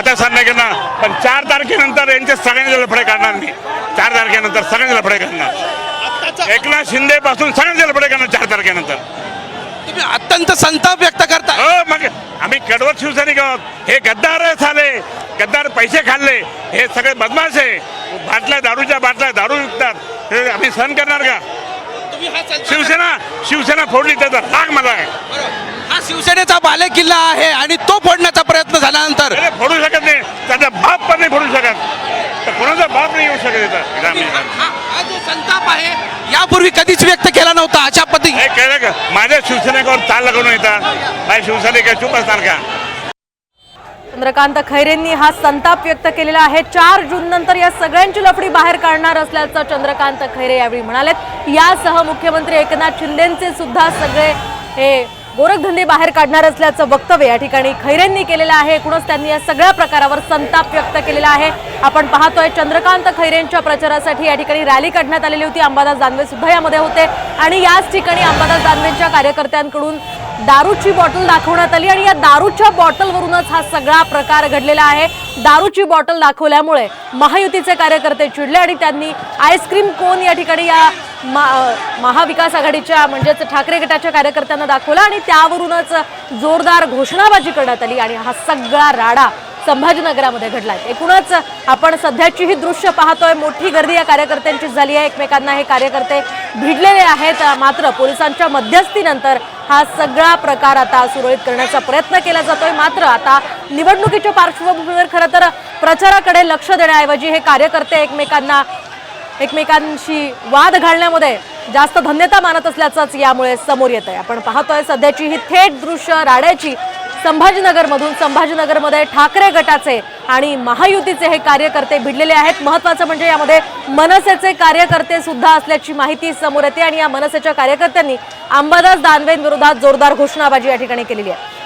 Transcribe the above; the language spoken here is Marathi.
आता करणार पण चार तारखेनंतर यांचे सगळ्यांचे लफडे काढणार मी. चार तारखेनंतर सगळ्यांचे लफडे काढणार एकनाथ शिंदे पासून सगळ्यांचे लफडे काढणार चार तारखेनंतर. तुम्ही अत्यंत संताप व्यक्त करता हो मग आम्ही कडवत शिवसैनिक आहोत. हे गद्दार झाले. गद्दार पैसे खाल्ले. हे सगळे बदमाश आहे. बाटल्या दारूच्या बाटल्या दारू विकतात. हे आम्ही सहन करणार का? शिवसेना शिवसेना फोडली त्याचा राग मला. हा शिवसेनेचा बाले किल्ला आहे आणि तो फोडण्याचा प्रयत्न झाल्यानंतर फोडू शकत नाही त्याचा बाप पण नाही फोडू शकत तर कोणाचा बाप नाही येऊ शकत इथं हा हा जो संताप आहे यापूर्वी कधीच व्यक्त केला नव्हता अशा पद्धती हे का? माझ्या शिवसेनेवर चाल लागून येतात माझ्या शिवसैनिक चूप असणार का? चंद्रकांत खैरेंनी हा संताप व्यक्त केलेला आहे. चार जून नंतर या सगळ्यांची लफडी बाहेर काढणार असल्याचं चंद्रकांत खैरे यावेळी म्हणालेत. यासह मुख्यमंत्री एकनाथ शिंदेचे सुद्धा सगळे हे गोरखधंदे बाहेर काढणार असल्याचं वक्तव्य या ठिकाणी खैरेंनी केलेलं आहे. एकूणच त्यांनी या सगळ्या प्रकारावर संताप व्यक्त केलेला आहे. आपण पाहतोय चंद्रकांत खैरेंच्या प्रचारासाठी या ठिकाणी रॅली काढण्यात आलेली होती. अंबादास दानवे सुद्धा यामध्ये होते. आणि याच ठिकाणी अंबादास दानवेंच्या कार्यकर्त्यांकडून दारूची बॉटल दाखवण्यात आली आणि या दारूच्या बॉटलवरूनच हा सगळा प्रकार घडलेला आहे. दारूची बॉटल दाखवल्यामुळे महायुतीचे कार्यकर्ते चिडले आणि त्यांनी आईस्क्रीम कोन या ठिकाणी या मा- महाविकास आघाडीच्या म्हणजेच ठाकरे गटाच्या कार्यकर्त्यांना दाखवला आणि त्यावरूनच जोरदार घोषणाबाजी करण्यात आली आणि हा सगळा राडा संभाजीनगरामध्ये घडला आहे एकूणच आपण सध्याची ही दृश्य पाहतोय मोठी गर्दी या कार्यकर्त्यांची झाली आहे. एकमेकांना हे कार्यकर्ते भिडलेले आहेत. मात्र पोलिसांच्या मध्यस्थीनंतर हा सगळा प्रकार आता सुरळीत करण्याचा प्रयत्न केला जातोय. मात्र आता निवडणुकीच्या पार्श्वभूमीवर खरं तर प्रचाराकडे लक्ष देण्याऐवजी हे कार्यकर्ते एकमेकांना एकमेकांशी वाद घालण्यामध्ये जास्त धन्यता मानत असल्याचंच यामुळे समोर येत आहे आपण पाहतोय सध्याची ही थेट दृश्य राड्याची संभाजीनगरमधून संभाजीनगरमध्ये ठाकरे गटाचे आणि महायुतीचे हे कार्यकर्ते भिडलेले आहेत. महत्वाचं म्हणजे यामध्ये मनसेचे कार्यकर्ते सुद्धा असल्याची माहिती समोर येते आणि या मनसेच्या कार्यकर्त्यांनी अंबादास दानवेंविरोधात जोरदार घोषणाबाजी या ठिकाणी केलेली आहे.